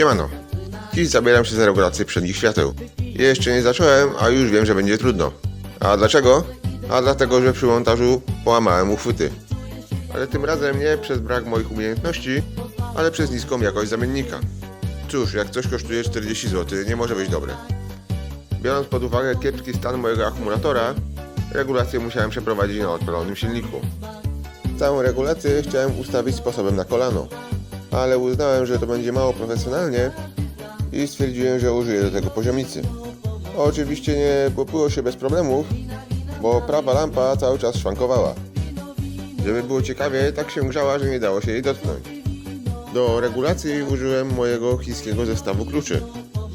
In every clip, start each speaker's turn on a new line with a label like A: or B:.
A: Siemano. Dziś zabieram się za regulację przednich świateł. Jeszcze nie zacząłem, a już wiem, że będzie trudno. A dlaczego? A dlatego, że przy montażu połamałem uchwyty. Ale tym razem nie przez brak moich umiejętności, ale przez niską jakość zamiennika. Cóż, jak coś kosztuje 40 zł, nie może być dobre. Biorąc pod uwagę kiepski stan mojego akumulatora, regulację musiałem przeprowadzić na odpalonym silniku. Całą regulację chciałem ustawić sposobem na kolano, ale uznałem, że to będzie mało profesjonalnie i stwierdziłem, że użyję do tego poziomicy. Oczywiście nie popłyło się bez problemów, bo prawa lampa cały czas szwankowała. Żeby było ciekawie, tak się grzała, że nie dało się jej dotknąć. Do regulacji użyłem mojego chińskiego zestawu kluczy.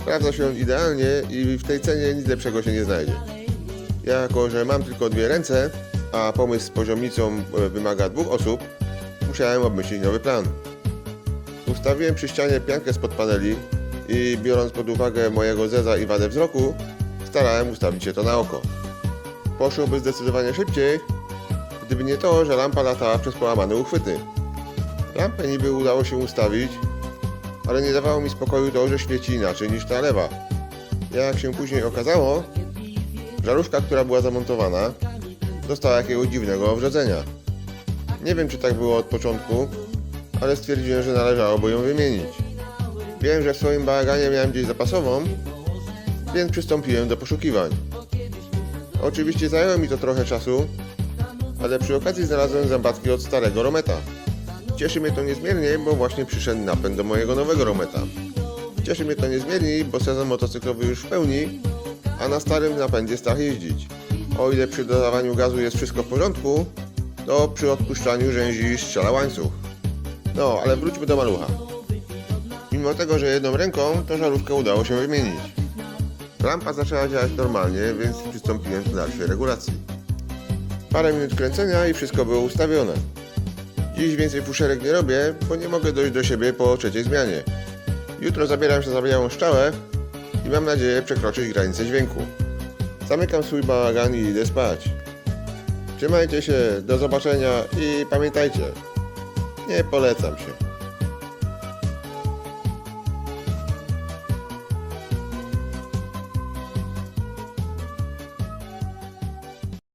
A: Sprawdza się idealnie i w tej cenie nic lepszego się nie znajdzie. Jako, że mam tylko dwie ręce, a pomysł z poziomicą e, wymaga dwóch osób, musiałem obmyślić nowy plan. Ustawiłem przy ścianie piankę spod paneli i biorąc pod uwagę mojego zeza i wadę wzroku, starałem ustawić się to na oko. Poszłoby zdecydowanie szybciej, gdyby nie to, że lampa latała przez połamane uchwyty. Lampę niby udało się ustawić, ale nie dawało mi spokoju to, że świeci inaczej niż ta lewa. Jak się później okazało, żarówka, która była zamontowana, dostała jakiegoś dziwnego wrzodzenia. Nie wiem, czy tak było od początku, ale stwierdziłem, że należałoby ją wymienić. Wiem, że w swoim bałaganie miałem gdzieś zapasową, więc przystąpiłem do poszukiwań. Oczywiście zajęło mi to trochę czasu, ale przy okazji znalazłem zębatki od starego Rometa. Cieszy mnie to niezmiernie, bo właśnie przyszedł napęd do mojego nowego Rometa. Cieszy mnie to niezmiernie, bo sezon motocyklowy już w pełni, a na starym napędzie stach jeździć. O ile przy dodawaniu gazu jest wszystko w porządku, to przy odpuszczaniu rzęzi strzela łańcuch. No, ale wróćmy do malucha. Mimo tego, że jedną ręką, to żarówkę udało się wymienić. Lampa zaczęła działać normalnie, więc przystąpiłem do dalszej regulacji. Parę minut kręcenia i wszystko było ustawione. Dziś więcej fuszerek nie robię, bo nie mogę dojść do siebie po trzeciej zmianie. Jutro zabieram się za białą szczałę i mam nadzieję przekroczyć granicę dźwięku. Zamykam swój bałagan i idę spać. Trzymajcie się, do zobaczenia i pamiętajcie, nie polecam się.